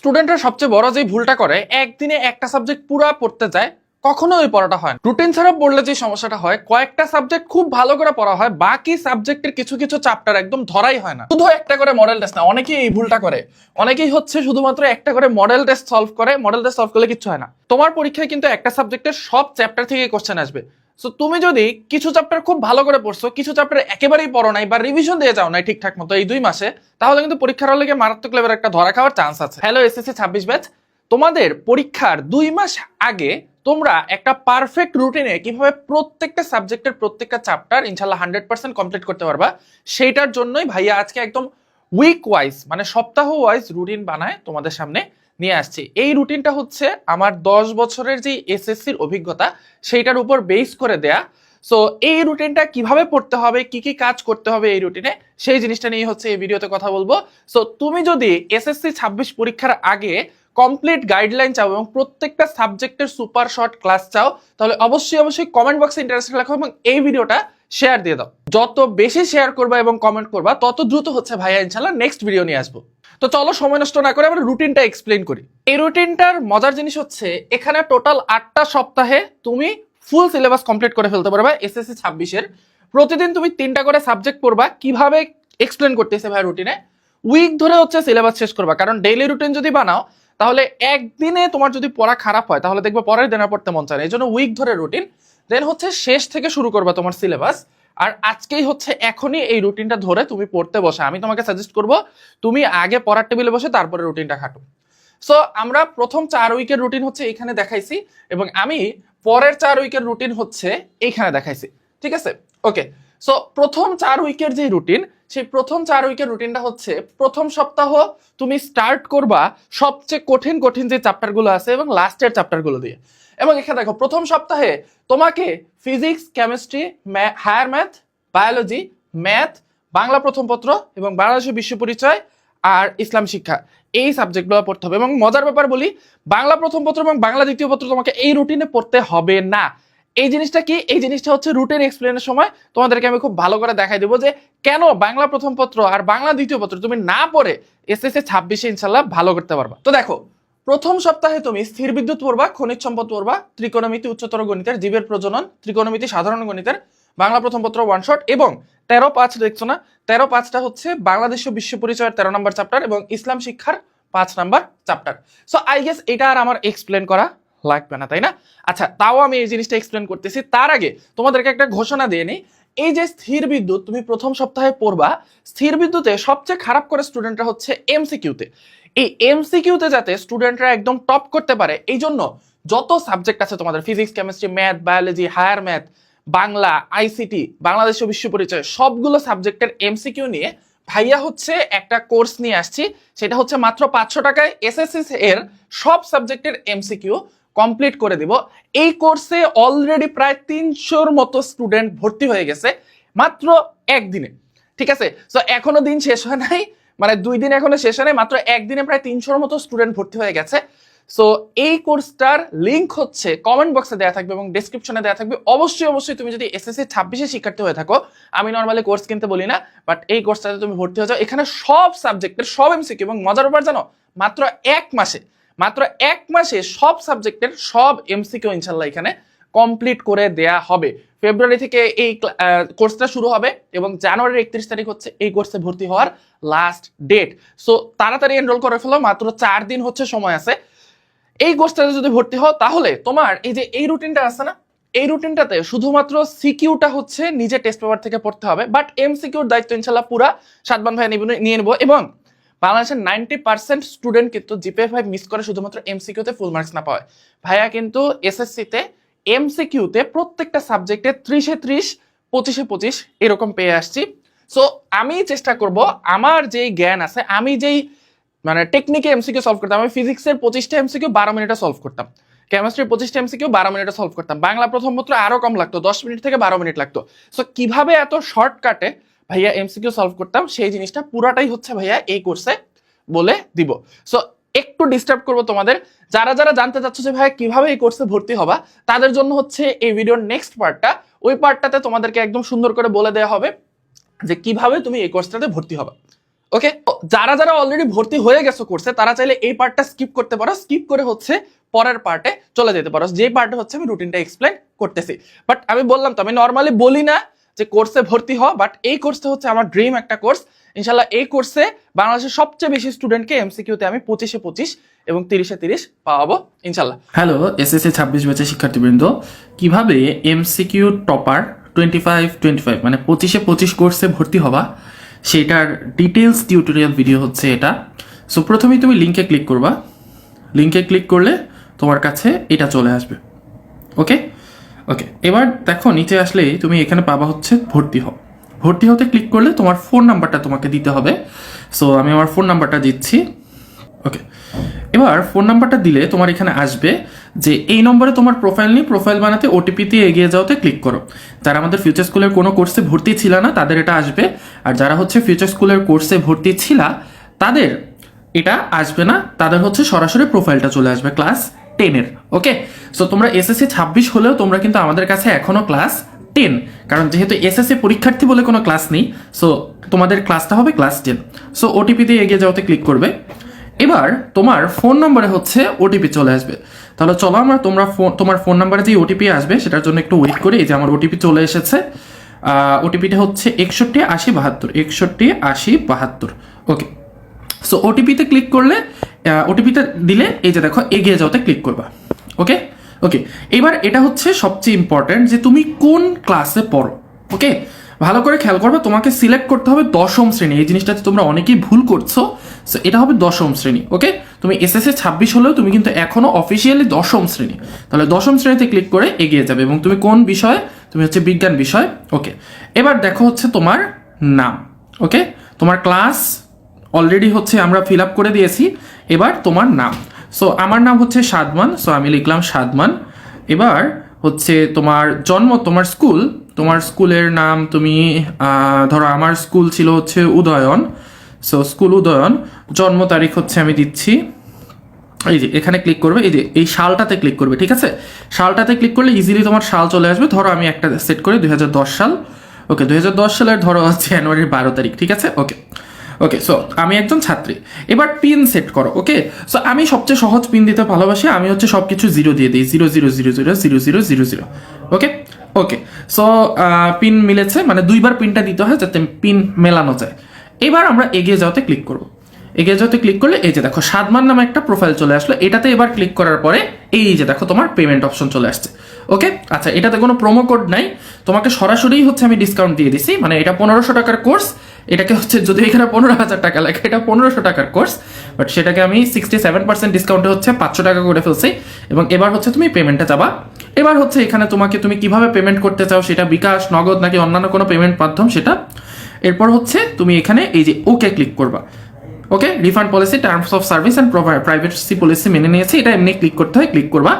স্টুডেন্টরা সবচেয়ে বড় যে ভুলটা করে, একদিনে একটা সাবজেক্ট পুরা পড়তে যায়, কখনো ওই পড়াটা হয় রুটিন ছাড়া পড়লে যে সমস্যাটা হয়, কয়েকটা সাবজেক্ট খুব ভালো করে পড়া হয়, বাকি সাবজেক্টের কিছু কিছু চ্যাপ্টার একদম ধরাই হয় না। শুধু একটা করে মডেল টেস্ট না, অনেকেই এই ভুলটা করে। অনেকেই হচ্ছে শুধুমাত্র একটা করে মডেল টেস্ট সলভ করে মডেল টেস্ট সলভ করলে কিছু হয় না। তোমার পরীক্ষায় কিন্তু একটা সাবজেক্টের সব চ্যাপ্টার থেকে কোশ্চেন আসবে। সো তুমি যদি কিছু চ্যাপ্টার খুব ভালো করে পড়ছো, কিছু চ্যাপ্টার একেবারেই পড়ো নাই বা রিভিশন দিয়ে যাও নাই ঠিকঠাক মতো এই দুই মাসে, তাহলে কিন্তু পরীক্ষার হলে মারাত্মক লেভেলের একটা ধরা খাওয়ার চান্স আছে। হ্যালো এসএসসি ছাব্বিশ ব্যাচ তোমাদের পরীক্ষার দুই মাস আগে তোমরা একটা পারফেক্ট রুটিনে কীভাবে প্রত্যেকটা সাবজেক্টের প্রত্যেকটা চ্যাপ্টার ইনশাল্লাহ হান্ড্রেড পার্সেন্ট কমপ্লিট করতে পারবা, সেইটার জন্যই ভাইয়া আজকে একদম উইক ওয়াইজ মানে সপ্তাহ ওয়াইজ রুটিন বানায় তোমাদের সামনে। নিয়ে আসছি। এই রুটিনটা হচ্ছে আমার দশ বছরের যে এসএসসির অভিজ্ঞতা, সেইটার উপর বেস করে দেয়া। সো এই রুটিনটা কীভাবে পড়তে হবে, কি কি কাজ করতে হবে এই রুটিনে সেই জিনিসটা নিয়ে হচ্ছে এই ভিডিওতে কথা বলব। সো তুমি যদি এসএসসি ছাব্বিশ পরীক্ষার আগে কমপ্লিট গাইডলাইন চাও এবং প্রত্যেকটা সাবজেক্টের সুপার শর্ট ক্লাস চাও, তাহলে অবশ্যই অবশ্যই কমেন্ট বক্সে ইন্টারেস্ট রাখো এবং এই ভিডিওটা শেয়ার দিয়ে দাও। যত বেশি শেয়ার করবা এবং কমেন্ট করবা, তত দ্রুত হচ্ছে ভাইয়া ইনশাল্লাহ নেক্সট ভিডিও নিয়ে আসব। তো চলো সময় নষ্ট না করে আমরা রুটিনটা এক্সপ্লেন করি। এই রুটিনটার মজার জিনিস হচ্ছে, এখানে টোটাল আটটা সপ্তাহে তুমি ফুল সিলেবাস কমপ্লিট করে ফেলতে পারবে এসএসসি ছাব্বিশের। প্রতিদিন তুমি তিনটা করে সাবজেক্ট পড়বা। কীভাবে এক্সপ্লেন করতেছে ভাই রুটিনে উইক ধরে হচ্ছে সিলেবাস শেষ করবা। কারণ ডেইলি রুটিন যদি বানাও, তাহলে একদিনে তোমার যদি পড়া খারাপ হয়, তাহলে দেখবে পরের দিন পড়তে মন চায় না। এই জন্য উইক ধরে রুটিন দেন হচ্ছে শেষ থেকে শুরু করবা তোমার সিলেবাস আর আজকেই হচ্ছে এখনই এই রুটিনটা ধরে তুমি পড়তে বসে। আমি তোমাকে সাজেস্ট করব, তুমি আগে পড়ার টেবিলে বসে তারপরে রুটিনটা খাটো। সো আমরা প্রথম চার উইকের রুটিন হচ্ছে এখানে দেখাইছি, এবং আমি পরের চার উইকের রুটিন হচ্ছে এইখানে দেখাইছি। ঠিক আছে? ওকে সো প্রথম চার উইকের যে রুটিন সেই প্রথম চার উইকের রুটিনটা হচ্ছে প্রথম সপ্তাহ তুমি স্টার্ট করবা সবচেয়ে কঠিন কঠিন যে চ্যাপ্টারগুলো আছে এবং লাস্টের চ্যাপ্টারগুলো দিয়ে। এবং এখানে দেখো, প্রথম সপ্তাহে তোমাকে physics chemistry higher math biology math Bangla প্রথম পত্র এবং বাংলাদেশের বিশ্ব পরিচয় আর ইসলাম শিক্ষা এই সাবজেক্টগুলো পড়তে হবে। এবং মজার ব্যাপার বলি, বাংলা প্রথম পত্র এবং বাংলা দ্বিতীয় পত্র তোমাকে এই রুটিনে পড়তে হবে না। এই জিনিসটা কি? এই জিনিসটা হচ্ছে রুটিন এক্সপ্লেনের সময়। তোমাদেরকে আমি খুব ভালো করে দেখাই দেবো যে কেন বাংলা প্রথম পত্র আর বাংলা দ্বিতীয় পত্র তুমি না পড়ে এসএসসি ছাব্বিশে ইনশাল্লাহ ভালো করতে পারবা। তো দেখো প্রথম সপ্তাহে তুমি স্থির বিদ্যুৎ পড়বা, খনিজ সম্পদ পড়বা, ত্রিকোণমিতি উচ্চতর গণিতের, জীবের প্রজনন, ত্রিকোণমিতি সাধারণ গণিতের, বাংলা প্রথম পত্র ওয়ান শট এবং তেরো পাঁচ দেখছ না? তেরো পাঁচটা হচ্ছে বাংলাদেশ বিশ্ব পরিচয়ের তেরো নম্বর চ্যাপ্টার এবং ইসলাম শিক্ষার পাঁচ number chapter so I guess এটা আর আমার এক্সপ্লেন করা লাগবে না, তাই না? আচ্ছা তাও আমি এই জিনিসটা এক্সপ্লেন করতেছি। তার আগে তোমাদেরকে একটা ঘোষণা দিয়ে নিই। এই যে স্থির বিদ্যুৎ তুমি প্রথম সপ্তাহে পড়বা, স্থির বিদ্যুতে সবচেয়ে খারাপ করে স্টুডেন্টরা হচ্ছে এমসিকিউতে এই এমসিকিউতে যাতে স্টুডেন্টরা একদম টপ করতে পারে এই জন্য যত সাবজেক্ট আছে তোমাদের physics chemistry math biology higher math Bangla ICT Bangladesh বিশ্ব পরিচয়, সবগুলো সাবজেক্টের এমসিকিউ নিয়ে ভাইয়া হচ্ছে একটা কোর্স নিয়ে আসছি। সেটা হচ্ছে মাত্র পাঁচশো টাকায় এসএসসি এর সব সাবজেক্টের এমসিকিউ কমপ্লিট করে দিব। এই কোর্সে অলরেডি প্রায় তিনশোর মতো স্টুডেন্ট ভর্তি হয়ে গেছে, মাত্র একদিনে। ঠিক আছে? তো এখনও দিন শেষ হয় নাই। মানে দুই দিন এখনও শেষ মাত্র একদিনে প্রায় তিনশোর মতো স্টুডেন্ট ভর্তি হয়ে গেছে। সো এই কোর্সটার লিঙ্ক হচ্ছে কমেন্ট বক্সে দেওয়া থাকবে এবং ডেসক্রিপশনে দেওয়া থাকবে। অবশ্যই অবশ্যই তুমি যদি এসএসসি ছাব্বিশে শিক্ষার্থী হয়ে থাকো, আমি নর্মালি কোর্স কিনতে বলি না বাট এই কোর্সটাতে তুমি ভর্তি হয়ে যাও। এখানে সব সাবজেক্টের সব এমসিকিউ এবং মজার ব্যাপার জানো, মাত্র এক মাসে, মাত্র এক মাসে সব সাবজেক্টের সব এমসিকিউ ইনশাল্লাহ এখানে কমপ্লিট করে দেয়া হবে। ফেব্রুয়ারি থেকে এই কোর্সটা শুরু হবে এবং জানুয়ারির একত্রিশ তারিখ হচ্ছে এই কোর্সে ভর্তি হওয়ার লাস্ট ডেট সো তাড়াতাড়ি এনরোল করে ফেলো, মাত্র চার দিন হচ্ছে সময় আছে। এই কোর্সটাতে যদি ভর্তি হও, তাহলে তোমার এই যে এই রুটিনটা আছে না, এই রুটিনটাতে শুধুমাত্র সিকিউটা হচ্ছে নিজে টেস্ট পেপার থেকে পড়তে হবে বাট এম সিকিউর দায়িত্ব ইনশাল্লাহ পুরা সাতবান ভাই নিয়ে নেব এবং বাংলাদেশের নাইনটি পার্সেন্ট স্টুডেন্ট কিন্তু জিপিএ ফাইভ মিস করে শুধুমাত্র এমসিকিউতে ফুল মার্কস না পায় ভাইয়া কিন্তু এসএসসিতে এমসিকিউতে প্রত্যেকটা সাবজেক্টে ত্রিশে ত্রিশ, পঁচিশে পঁচিশ এরকম পেয়ে আসছি। সো আমি চেষ্টা করব, আমার যেই জ্ঞান আছে, আমি যেই মানে টেকনিকে এমসিকিউ সলভ করতাম, আমি ফিজিক্সের পঁচিশটা এমসিকিউ বারো মিনিটে সলভ করতাম। কেমিস্ট্রির পঁচিশটা এমসিকিউ বারো মিনিটে সলভ করতাম। বাংলা প্রথম পত্র আরও কম লাগতো, দশ মিনিট থেকে বারো মিনিট লাগতো। সো কীভাবে এত শর্টকাটে ভাইয়া এমসিকিউ সলভ করতাম, সেই জিনিসটা পুরাটাই হচ্ছে ভাইয়া এই কোর্সে বলে দিব। সো একটু ডিস্টার্ব করব তোমাদের। যারা যারা জানতে চাচ্ছ যে ভাইয়া কীভাবে এই কোর্সে ভর্তি হবা? তাদের জন্য হচ্ছে এই ভিডিওর নেক্সট পার্টটা ওই পার্টটাতে তোমাদেরকে একদম সুন্দর করে বলে দেওয়া হবে যে, কীভাবে তুমি এই কোর্সটাতে ভর্তি হবা? ওকে যারা যারা অলরেডি ভর্তি হয়ে গেছো কোর্সে তারা চাইলে এই পার্টটা স্কিপ করতে পারো। স্কিপ করে হচ্ছে পরের পার্টে চলে যেতে পারো। যে পার্টে হচ্ছে আমি রুটিনটা এক্সপ্লেন করতেছি। বাট আমি বললাম তো, আমি নর্মালি বলি না যে কোর্সে ভর্তি হওয়া বাট এই কোর্সটা হচ্ছে আমার ড্রিম একটা কোর্স ইনশাল্লাহ এই কোর্সে বাংলাদেশের সবচেয়ে বেশি স্টুডেন্টকে এমসিকিউতে আমি পঁচিশে পঁচিশ এবং তিরিশে তিরিশ পাওয়াবো ইনশাল্লাহ হ্যালো, এসএসসি ছাব্বিশ ব্যাচের শিক্ষার্থীবৃন্দ, কীভাবে MCQ topper twenty five twenty five মানে পঁচিশে পঁচিশ কোর্সে ভর্তি হবা, সেটার ডিটেলস টিউটোরিয়াল ভিডিও হচ্ছে এটা। সো প্রথমেই তুমি লিঙ্কে ক্লিক করবা। লিঙ্কে ক্লিক করলে তোমার কাছে এটা চলে আসবে। ওকে ওকে এবার দেখো, নিচে আসলেই তুমি এখানে পাবা হচ্ছে ভর্তি হও। ভর্তি হতে ক্লিক করলে তোমার ফোন নাম্বারটা তোমাকে দিতে হবে। সো আমি আমার ফোন নাম্বারটা দিচ্ছি। ওকে এবার ফোন নাম্বারটা দিলে তোমার এখানে আসবে যে, এই নম্বরে তোমার প্রোফাইল নিয়ে প্রোফাইল বানাতে ওটিপিতে এগিয়ে যাওয়াতে ক্লিক করো। যারা আমাদের ফিউচার স্কুলের কোনো কোর্সে ভর্তি ছিল না, তাদের এটা আসবে। আর যারা হচ্ছে ফিউচার স্কুলের কোর্সে ভর্তি ছিল, তাদের এটা আসবে না। তাদের হচ্ছে সরাসরি প্রোফাইলটা চলে আসবে ক্লাস টেনের ওকে সো তোমরা এসএসসি ছাব্বিশ হলেও তোমরা কিন্তু আমাদের কাছে এখনও ক্লাস টেন কারণ যেহেতু এসএসসি পরীক্ষার্থী বলে কোনো ক্লাস নেই সো তোমাদের ক্লাসটা হবে ক্লাস টেন সো ওটিপি দিয়ে এগিয়ে যাওয়াতে ক্লিক করবে। এবার তোমার ফোন নম্বরে হচ্ছে ওটিপি চলে আসবে। তাহলে চলো আমরা তোমরা ফোন তোমার ফোন নাম্বারে যে ওটিপি আসবে, সেটার জন্য একটু ওয়েট করি, এই যে আমার ওটিপি চলে এসেছে। ওটিপিটা হচ্ছে একষট্টি আশি বাহাত্তর, একষট্টি আশি বাহাত্তর ওকে সো ওটিপিতে ক্লিক করলে ওটিপিতে দিলে, এই যে দেখো, এগিয়ে যাওয়াতে ক্লিক করবা ওকে ওকে এবার এটা হচ্ছে সবচেয়ে ইম্পর্ট্যান্ট যে তুমি কোন ক্লাসে পড়ো ওকে ভালো করে খেয়াল করবে, তোমাকে সিলেক্ট করতে হবে দশম শ্রেণি। এই জিনিসটাতে তোমরা অনেকেই ভুল করছ সো এটা হবে দশম শ্রেণি ওকে তুমি এসএসসি ছাব্বিশ হলেও তুমি কিন্তু এখনও অফিসিয়ালি দশম শ্রেণি। তাহলে দশম শ্রেণীতে ক্লিক করে এগিয়ে যাবে, এবং তুমি কোন বিষয়ে? তুমি হচ্ছে বিজ্ঞান বিষয় ওকে এবার দেখো হচ্ছে তোমার নাম ওকে তোমার ক্লাস অলরেডি হচ্ছে আমরা ফিল আপ করে দিয়েছি, এবার তোমার নাম। সো আমার নাম হচ্ছে সাদমান সো আমি লিখলাম সাদমান। এবার হচ্ছে তোমার জন্ম তোমার স্কুল, তোমার স্কুলের নাম তুমি ধরো আমার স্কুল ছিল হচ্ছে উদয়ন। সো স্কুল উদয়ন, জন্ম তারিখ হচ্ছে আমি দিচ্ছি। এই যে, এখানে ক্লিক করবে, এই যে, এই সালটাতে ক্লিক করবে, ঠিক আছে? সালটাতে ক্লিক করলে ইজিলি তোমার সাল চলে আসবে। ধরো আমি একটা সেট করি, দুই সাল। ওকে দুই হাজার দশ সালের ধরো হচ্ছে জানুয়ারির বারো তারিখ, ঠিক আছে? ওকে ওকে সো আমি একজন ছাত্রী। এবার পিন সেট করো ওকে সো আমি সবচেয়ে সহজ পিন দিতে ভালোবাসি, আমি হচ্ছে সব কিছু জিরো দিয়ে দিই zero zero zero zero zero zero zero zero okay okay so pin মিলেছে মানে দুইবার পিনটা দিতে হয় যাতে পিন মেলানো যায়। এবার আমরা এগিয়ে যাওয়াতে ক্লিক করব। এগিয়ে যাওয়াতে ক্লিক করলে এই যে দেখো, সাদমান নামে একটা প্রোফাইল চলে আসলো, এটাতে এবার ক্লিক করার পরে এই যে দেখো, তোমার পেমেন্ট অপশন চলে আসছে। ওকে আচ্ছা এটাতে কোনো প্রোমো কোড নাই, তোমাকে সরাসরি হচ্ছে আমি ডিসকাউন্ট দিয়ে দিছি মানে এটা পনেরোশো টাকার কোর্স এটাকে হচ্ছে যদি এখানে পনেরো হাজার টাকা লাগে, এটা পনেরোশো টাকার কোর্স বাট সেটাকে আমি সিক্সটি সেভেন পার্সেন্ট ডিসকাউন্টে হচ্ছে পাঁচশো টাকা করে ফেলছি। এবং এবার হচ্ছে তুমি পেমেন্টটা যাবা। এবার হচ্ছে এখানে তোমাকে তুমি কীভাবে পেমেন্ট করতে চাও সেটা বিকাশ, নগদ নাকি অন্যান্য কোনো পেমেন্ট মাধ্যম সেটা। এরপর হচ্ছে তুমি এখানে এই যে ওকে ক্লিক করবা। Okay refund policy terms of service and privacy policy মেনে নিয়েছি। এটা এমনি ক্লিক করতে হয় ক্লিক করবা।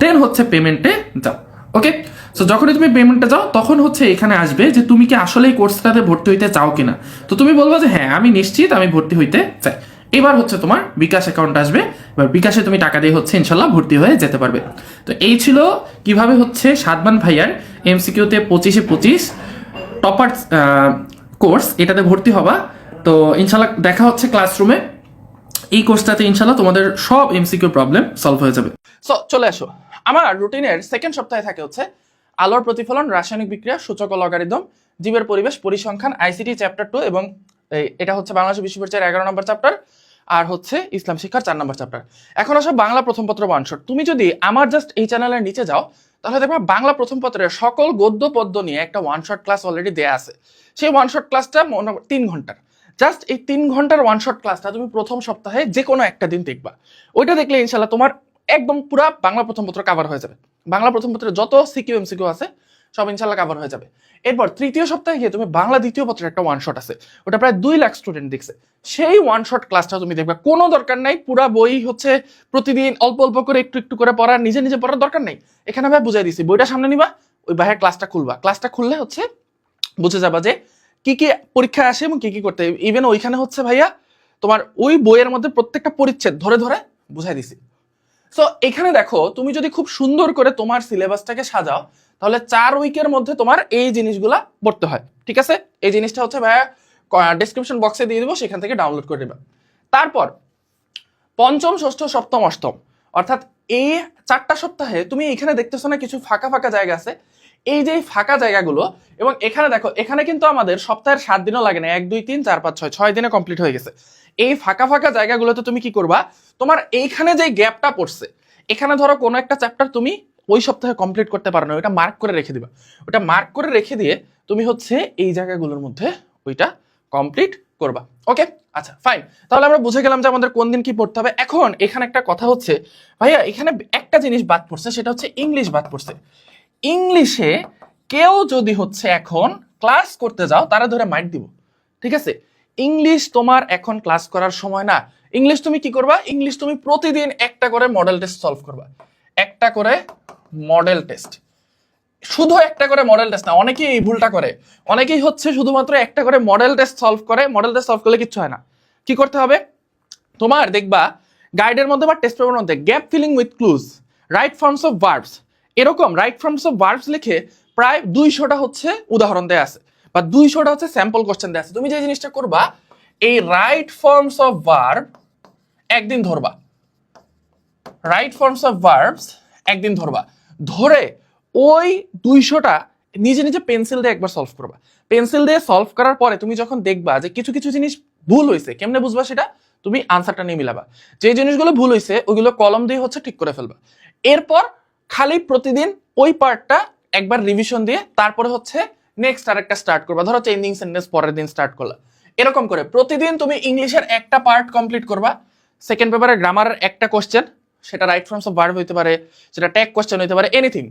দেন হচ্ছে পেমেন্টে যাও। ওকে সো যখনই তুমি পেমেন্টে যাও তখন হচ্ছে এখানে আসবে যে তুমি কি আসলে এই কোর্সটাতে ভর্তি হইতে চাও কিনা। তো তুমি বলব যে হ্যাঁ আমি নিশ্চিত আমি ভর্তি হইতে চাই। এবার হচ্ছে তোমার বিকাশ অ্যাকাউন্ট আসবে। এবার বিকাশে তুমি টাকা দিয়ে হচ্ছে ইনশাল্লাহ ভর্তি হয়ে যেতে পারবে। তো এই ছিল কীভাবে হচ্ছে সাদমান ভাইয়ার এমসিকিউতে পঁচিশে পঁচিশ টপার কোর্স এটাতে ভর্তি হবা। তো ইনশাল্লাহ দেখা হচ্ছে ক্লাসরুমে এই কোর্সটাতে ইনশাল্লাহ তোমাদের সব এমসিকিউ প্রবলেম সলভ হয়ে যাবে। চলে আসো। আমার রুটিনের সেকেন্ড সপ্তাহে থাকে হচ্ছে আলোর প্রতিফলন, রাসায়নিক বিক্রিয়া, সূচক লগারিদম জীবের পরিবেশ, পরিসংখ্যান আইসিটি চ্যাপ্টার টু এবং এটা হচ্ছে বাংলাদেশ বিশ্ববিদ্যালয়ের এগারো নম্বর চ্যাপ্টার আর হচ্ছে ইসলাম শিক্ষার চার নম্বর চ্যাপ্টার এখন আসো বাংলা প্রথম পত্র ওয়ান শট তুমি যদি আমার জাস্ট এই চ্যানেলের নিচে যাও, তাহলে দেখবা বাংলা প্রথম পত্রের সকল গদ্য পদ্য নিয়ে একটা ওয়ান শট ক্লাস অলরেডি দেয়া আছে। সেই ওয়ান শট ক্লাসটা মনে তিন ঘণ্টার। জাস্ট এই তিন ঘণ্টার ওয়ান শট ক্লাসটা তুমি প্রথম সপ্তাহে যে কোনো একটা দিন দেখবা। ওইটা দেখলে ইনশাল্লাহ তোমার একদম পুরা বাংলা প্রথম পত্র কাভার হয়ে যাবে। বাংলা প্রথম পত্রের যত সিকিউ, এমসিকিউ আছে, সব ইনশাল্লাহ কাভার হয়ে যাবে। এরপর তৃতীয় সপ্তাহে গিয়ে তুমি বাংলা দ্বিতীয় পত্রের একটা ওয়ান শট আছে। ওটা প্রায় দুই লাখ স্টুডেন্ট দেখছে। সেই ওয়ান শট ক্লাসটা তুমি দেখবে। কোনো দরকার নাই, পুরা বই হচ্ছে প্রতিদিন অল্প অল্প করে একটু একটু করে পড়ার নিজে নিজে পড়ার দরকার নেই। এখানে ভাই বুঝাই দিছি, বইটা সামনে নিবা, ওই বাইরের ক্লাসটা খুলবা। ক্লাসটা খুললে হচ্ছে বুঝে যাবা যে কি কি পরীক্ষা আসে এবং কি কি করতে ইভেন ওইখানে হচ্ছে ভাইয়া তোমার ওই বইয়ের মধ্যে প্রত্যেকটা পরিচ্ছেদ ধরে ধরে বুঝাই দিছি। সো এখানে দেখো, তুমি যদি খুব সুন্দর করে তোমার সিলেবাসটাকে সাজাও, তাহলে চার উইকের মধ্যে তোমার এই জিনিসগুলা পড়তে হয়। ঠিক আছে? এই জিনিসটা হচ্ছে ভাইয়া ডিসক্রিপশন বক্সে দিয়ে দেবো, সেখান থেকে ডাউনলোড করে নেবে। তারপর, পঞ্চম, ষষ্ঠ, সপ্তম, অষ্টম। অর্থাৎ এই চারটা সপ্তাহে তুমি এখানে দেখতেছো না, কিছু ফাঁকা ফাঁকা জায়গা আছে। এই যে ফাঁকা জায়গাগুলো, এবং এখানে দেখো, এখানে কিন্তু আমাদের সপ্তাহের সাত দিনও লাগে না, এক, দুই, তিন, চার, পাঁচ, ছয় ছয় দিনে কমপ্লিট হয়ে গেছে। এই ফাঁকা ফাঁকা জায়গাগুলোতে তুমি কি করবা? তোমার এইখানে যে গ্যাপটা পড়ছে, এখানে ধরো কোনো একটা চ্যাপ্টার তুমি ওই সপ্তাহে কমপ্লিট করতে পারো না ওটা মার্ক করে রেখে দিবা। ওটা মার্ক করে রেখে দিয়ে তুমি হচ্ছে এই জায়গাগুলোর মধ্যে ওইটা কমপ্লিট করবা। ওকে আচ্ছা ফাইন তাহলে আমরা বুঝে গেলাম যে আমাদের কোন দিন কি পড়তে হবে। এখন এখানে একটা কথা হচ্ছে, ভাইয়া, এখানে একটা জিনিস বাদ পড়ছে, সেটা হচ্ছে ইংলিশ বাদ পড়ছে। ইংলিশে কেউ যদি হচ্ছে এখন ক্লাস করতে যাও, তারা ধরে মাইট দিব। ঠিক আছে? ইংলিশ তোমার এখন ক্লাস করার সময় না। ইংলিশ তুমি কি করবা? ইংলিশ তুমি প্রতিদিন একটা করে মডেল টেস্ট সলভ করবা। একটা করে মডেল টেস্ট শুধু একটা করে মডেল টেস্ট না, অনেকেই এই ভুলটা করে। অনেকেই হচ্ছে শুধুমাত্র একটা করে মডেল টেস্ট সলভ করে। মডেল টেস্ট সলভ করলে কিচ্ছু হয় না। কি করতে হবে? তোমার দেখবা গাইডের মধ্যে বা টেস্ট পেপারের মধ্যে gap filling with clues right forms of verbs এরকম রাইট ফর্মস অফ ভার্বস লিখে প্রায় দুইশোটা হচ্ছে উদাহরণ দেয়া আছে বা দুইশোটা হচ্ছে স্যাম্পল কোশ্চেন দেয়া আছে। তুমি যে জিনিসটা করবা, এই রাইট ফর্মস অফ ভার্ব একদিন ধরবা। রাইট ফর্মস অফ ভার্বস একদিন ধরবা। ধরে ওই দুইশোটা নিজে নিজে পেন্সিল দিয়ে একবার সলভ করবা। পেন্সিল দিয়ে সলভ করার পরে তুমি যখন দেখবা যে কিছু কিছু জিনিস ভুল হয়েছে কেমনে বুঝবা সেটা? তুমি আনসারটা নিয়ে মিলাবা। যে জিনিসগুলো ভুল হয়েছে ওইগুলো কলম দিয়ে হচ্ছে ঠিক করে ফেলবা। এরপর খালি প্রতিদিন ওই পার্টটা একবার রিভিশন দিয়ে তারপরে হচ্ছে নেক্সট আরেকটা স্টার্ট করবা। ধরো চেঞ্জিং সেন্টেন্স পরের দিন স্টার্ট করলা। এরকম করে প্রতিদিন তুমি ইংলিশের একটা পার্ট কমপ্লিট করবা। সেকেন্ড পেপারে গ্রামারের একটা কোশ্চেন সেটা রাইট ফর্মস অফ ভার্ব হইতে পারে, সেটা ট্যাগ কোশ্চেন হইতে পারে এনিথিং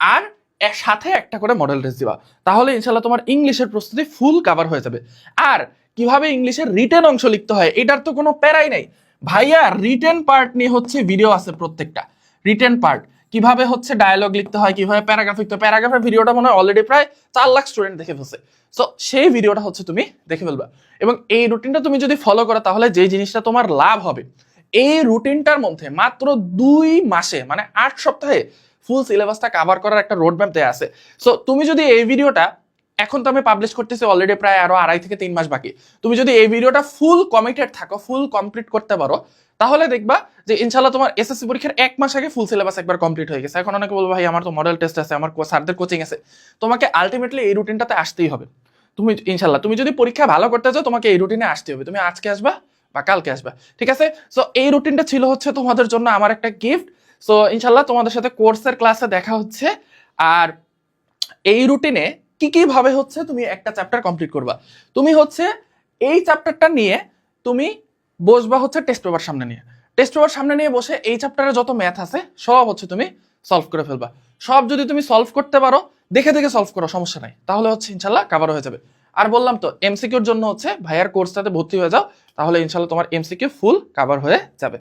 আর এর সাথে একটা করে মডেল টেস্ট দিবা। তাহলে ইনশাল্লাহ তোমার ইংলিশের প্রস্তুতি ফুল কভার হয়ে যাবে। আর কীভাবে ইংলিশের রিটেন অংশ লিখতে হয়, এটার তো কোনো প্যারাই নাই। ভাইয়া রিটেন পার্ট নিয়ে হচ্ছে ভিডিও আছে প্রত্যেকটা। রিটেন পার্ট কীভাবে হচ্ছে ডায়ালগ লিখতে হয়, কীভাবে প্যারাগ্রাফ লিখতে হয় প্যারাগ্রাফের ভিডিওটা মনে হয় অলরেডি প্রায় চার লাখ স্টুডেন্ট দেখে ফেলছে। সো সেই ভিডিওটা হচ্ছে তুমি দেখে ফেলবা। এবং এই রুটিনটা তুমি যদি ফলো করো, তাহলে যে জিনিসটা তোমার লাভ হবে, এই রুটিনটার মধ্যে মাত্র দুই মাসে মানে আট সপ্তাহে ফুল সিলেবাসটা কাভার করার একটা রোড ম্যাপ দেওয়া আছে। সো তুমি যদি এই ভিডিওটা এখন তো আমি পাবলিশ করতেছি অলরেডি প্রায় আরও আড়াই থেকে তিন মাস বাকি। তুমি যদি এই ভিডিওটা ফুল কমিটেড থাকো ফুল কমপ্লিট করতে পারো, তাহলে দেখবা যে ইনশাল্লাহ তোমার এসএসসি পরীক্ষার এক মাস আগে ফুল সিলেবাস একবার কমপ্লিট হয়ে গেছে। এখন অনেকে বলব, ভাই, আমার তো মডেল টেস্ট আছে, আমার স্যারদের কোচিং আছে। তোমাকে আলটিমেটলি এই রুটিনটাতে আসতেই হবে। তুমি ইনশাল্লাহ তুমি যদি পরীক্ষা ভালো করতে চাও, তোমাকে এই রুটিনে আসতে হবে। তুমি আজকে আসবা বা কালকে আসবা, ঠিক আছে? সো এই রুটিনটা ছিল হচ্ছে তোমাদের জন্য আমার একটা গিফট সো ইনশাল্লাহ তোমাদের সাথে কোর্সের ক্লাসে দেখা হচ্ছে। আর এই রুটিনে কি কি ভাবে হচ্ছে তুমি একটা চ্যাপ্টার কমপ্লিট করবা? তুমি হচ্ছে এই চ্যাপ্টারটা নিয়ে তুমি বসবা হচ্ছে টেস্ট পেপার সামনে নিয়ে। টেস্ট পেপার সামনে নিয়ে বসে এই চ্যাপ্টারে যত ম্যাথ আছে, সব হচ্ছে তুমি সলভ করে ফেলবা। সব যদি তুমি সলভ করতে পারো, দেখে দেখে সলভ করো, সমস্যা নাই। তাহলে হচ্ছে ইনশাল্লাহ কাভার হয়ে যাবে। আর বললাম তো এমসিকিউর জন্য হচ্ছে ভাইয়ার কোর্সটাতে ভর্তি হয়ে যাও, তাহলে ইনশাল্লাহ তোমার এমসিকিউ ফুল কাভার হয়ে যাবে।